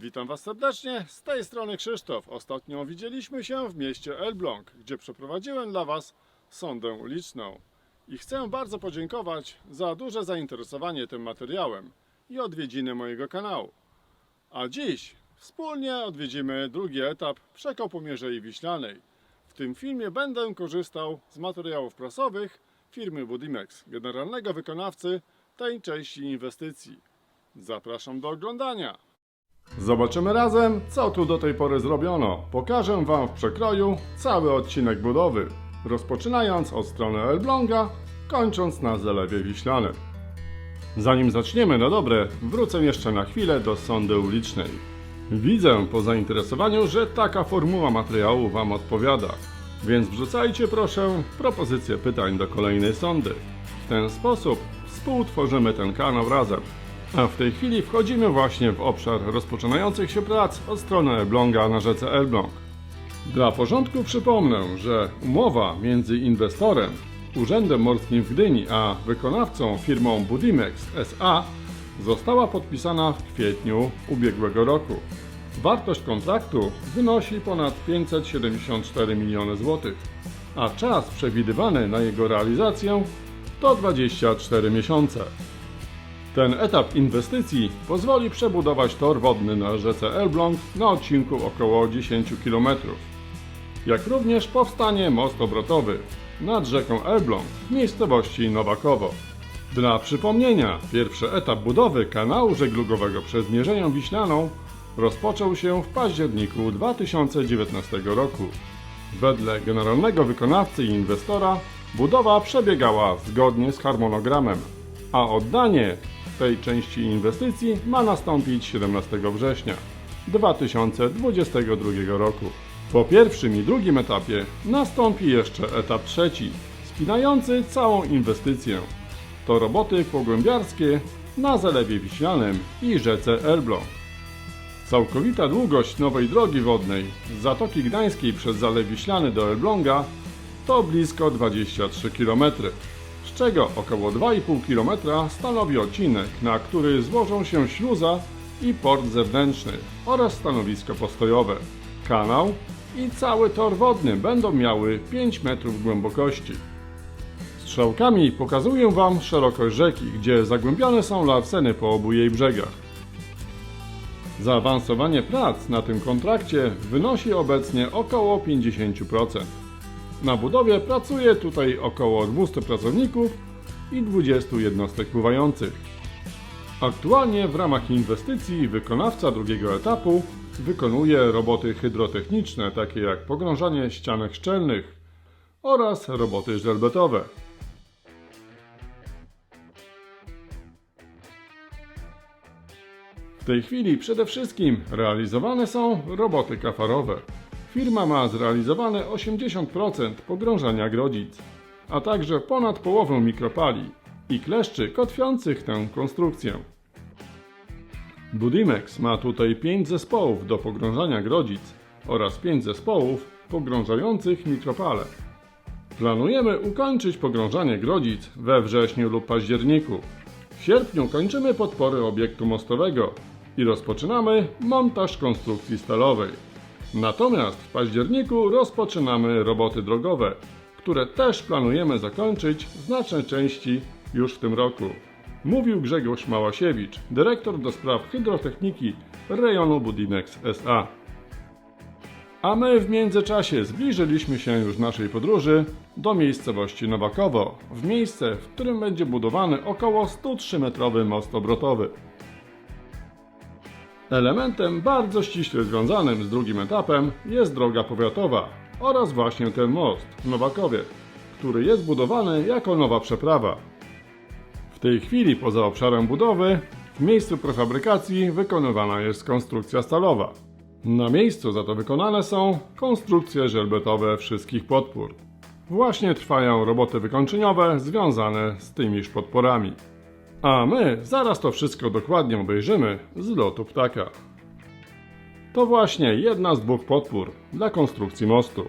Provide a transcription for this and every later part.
Witam Was serdecznie, z tej strony Krzysztof. Ostatnio widzieliśmy się w mieście Elbląg, gdzie przeprowadziłem dla Was sondę uliczną. I chcę bardzo podziękować za duże zainteresowanie tym materiałem i odwiedziny mojego kanału. A dziś wspólnie odwiedzimy drugi etap przekopu Mierzei Wiślanej. W tym filmie będę korzystał z materiałów prasowych firmy Budimex, generalnego wykonawcy tej części inwestycji. Zapraszam do oglądania. Zobaczymy razem, co tu do tej pory zrobiono. Pokażę Wam w przekroju cały odcinek budowy, rozpoczynając od strony Elbląga, kończąc na Zalewie Wiślanym. Zanim zaczniemy na dobre, wrócę jeszcze na chwilę do sądy ulicznej. Widzę po zainteresowaniu, że taka formuła materiału Wam odpowiada, więc wrzucajcie proszę propozycje pytań do kolejnej sądy. W ten sposób współtworzymy ten kanał razem. A w tej chwili wchodzimy właśnie w obszar rozpoczynających się prac od strony Elbląga na rzece Elbląg. Dla porządku przypomnę, że umowa między inwestorem, Urzędem Morskim w Gdyni, a wykonawcą firmą Budimex SA została podpisana w kwietniu ubiegłego roku. Wartość kontraktu wynosi ponad 574 miliony złotych, a czas przewidywany na jego realizację to 24 miesiące. Ten etap inwestycji pozwoli przebudować tor wodny na rzece Elbląg na odcinku około 10 km. Jak również powstanie most obrotowy nad rzeką Elbląg w miejscowości Nowakowo. Dla przypomnienia, pierwszy etap budowy kanału żeglugowego przez Mierzeję Wiślaną rozpoczął się w październiku 2019 roku. Wedle generalnego wykonawcy i inwestora budowa przebiegała zgodnie z harmonogramem, a oddanie tej części inwestycji ma nastąpić 17 września 2022 roku. Po pierwszym i drugim etapie nastąpi jeszcze etap trzeci, spinający całą inwestycję. To roboty pogłębiarskie na Zalewie Wiślanym i rzece Elbląg. Całkowita długość nowej drogi wodnej z Zatoki Gdańskiej przez Zalew Wiślany do Elbląga to blisko 23 km, czego około 2,5 km stanowi odcinek, na który złożą się śluza i port zewnętrzny oraz stanowisko postojowe. Kanał i cały tor wodny będą miały 5 metrów głębokości. Strzałkami pokazuję Wam szerokość rzeki, gdzie zagłębione są larseny po obu jej brzegach. Zaawansowanie prac na tym kontrakcie wynosi obecnie około 50%. Na budowie pracuje tutaj około 200 pracowników i 20 jednostek pływających. Aktualnie w ramach inwestycji wykonawca drugiego etapu wykonuje roboty hydrotechniczne, takie jak pogrążanie ścianek szczelnych oraz roboty żelbetowe. W tej chwili przede wszystkim realizowane są roboty kafarowe. Firma ma zrealizowane 80% pogrążania grodzic, a także ponad połowę mikropali i kleszczy kotwiących tę konstrukcję. Budimex ma tutaj 5 zespołów do pogrążania grodzic oraz 5 zespołów pogrążających mikropale. Planujemy ukończyć pogrążanie grodzic we wrześniu lub październiku. W sierpniu kończymy podpory obiektu mostowego i rozpoczynamy montaż konstrukcji stalowej. Natomiast w październiku rozpoczynamy roboty drogowe, które też planujemy zakończyć w znacznej części już w tym roku. Mówił Grzegorz Małasiewicz, dyrektor do spraw hydrotechniki rejonu Budimex SA. A my w międzyczasie zbliżyliśmy się już naszej podróży do miejscowości Nowakowo, w miejsce, w którym będzie budowany około 103-metrowy most obrotowy. Elementem bardzo ściśle związanym z drugim etapem jest droga powiatowa oraz właśnie ten most w Nowakowie, który jest budowany jako nowa przeprawa. W tej chwili poza obszarem budowy w miejscu prefabrykacji wykonywana jest konstrukcja stalowa. Na miejscu za to wykonane są konstrukcje żelbetowe wszystkich podpór. Właśnie trwają roboty wykończeniowe związane z tymiż podporami. A my zaraz to wszystko dokładnie obejrzymy z lotu ptaka. To właśnie jedna z dwóch podpór dla konstrukcji mostu.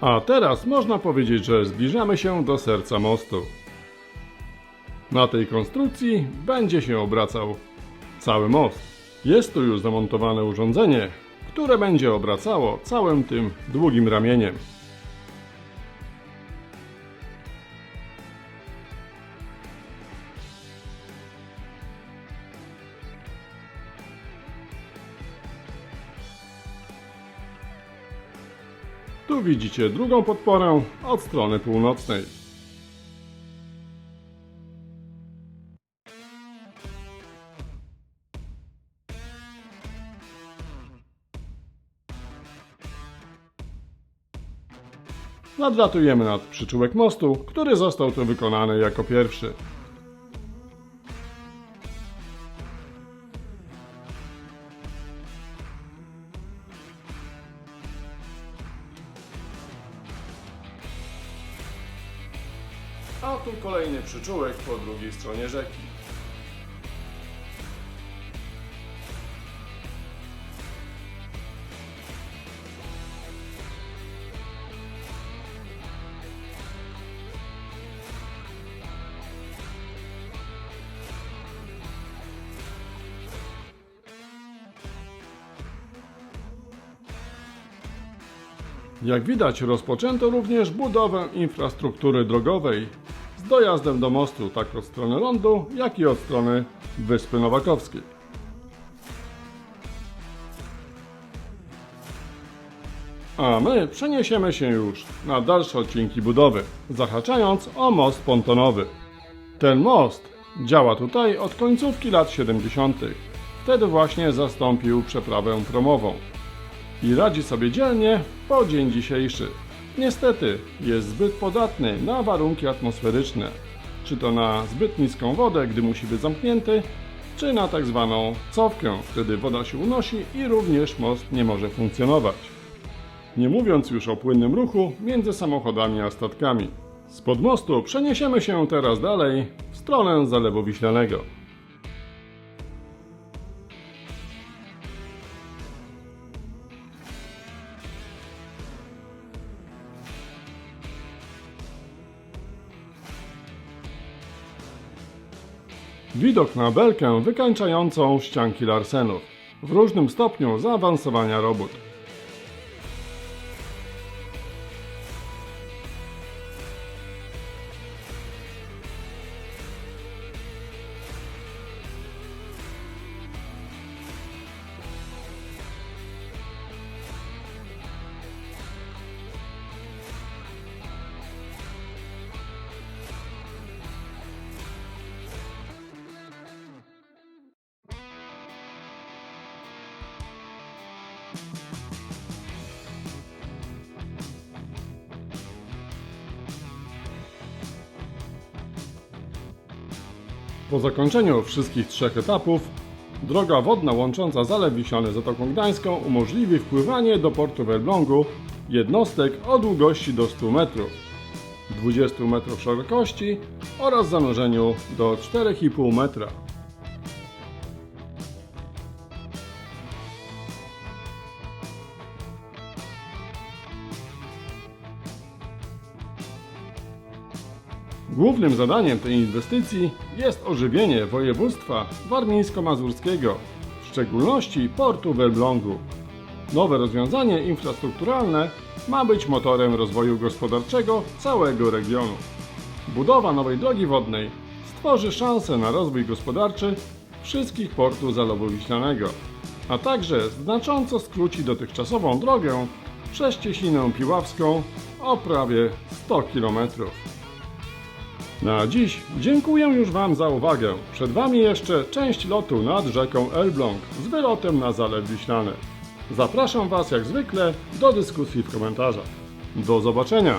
A teraz można powiedzieć, że zbliżamy się do serca mostu. Na tej konstrukcji będzie się obracał cały most. Jest tu już zamontowane urządzenie, które będzie obracało całym tym długim ramieniem. Tu widzicie drugą podporę od strony północnej. Nadlatujemy nad przyczółek mostu, który został tu wykonany jako pierwszy. A tu kolejny przyczółek po drugiej stronie rzeki. Jak widać, rozpoczęto również budowę infrastruktury drogowej z dojazdem do mostu tak od strony lądu, jak i od strony Wyspy Nowakowskiej. A my przeniesiemy się już na dalsze odcinki budowy, zahaczając o most pontonowy. Ten most działa tutaj od końcówki lat 70. Wtedy właśnie zastąpił przeprawę promową i radzi sobie dzielnie po dzień dzisiejszy. Niestety jest zbyt podatny na warunki atmosferyczne, czy to na zbyt niską wodę, gdy musi być zamknięty, czy na tak zwaną cofkę, wtedy woda się unosi i również most nie może funkcjonować. Nie mówiąc już o płynnym ruchu między samochodami a statkami. Spod mostu przeniesiemy się teraz dalej w stronę Zalewu Wiślanego. Widok na belkę wykańczającą ścianki Larsenów w różnym stopniu zaawansowania robót. Po zakończeniu wszystkich trzech etapów, droga wodna łącząca Zalew Wiślany z Zatoką Gdańską umożliwi wpływanie do portu w Elblągu jednostek o długości do 100 metrów, 20 metrów szerokości oraz zanurzeniu do 4,5 metra. Głównym zadaniem tej inwestycji jest ożywienie województwa warmińsko-mazurskiego, w szczególności portu w Elblągu. Nowe rozwiązanie infrastrukturalne ma być motorem rozwoju gospodarczego całego regionu. Budowa nowej drogi wodnej stworzy szansę na rozwój gospodarczy wszystkich portów Zalewu Wiślanego, a także znacząco skróci dotychczasową drogę przez Cieśninę Piławską o prawie 100 kilometrów. Na dziś dziękuję już Wam za uwagę. Przed Wami jeszcze część lotu nad rzeką Elbląg z wylotem na Zalew Wiślany. Zapraszam Was jak zwykle do dyskusji w komentarzach. Do zobaczenia!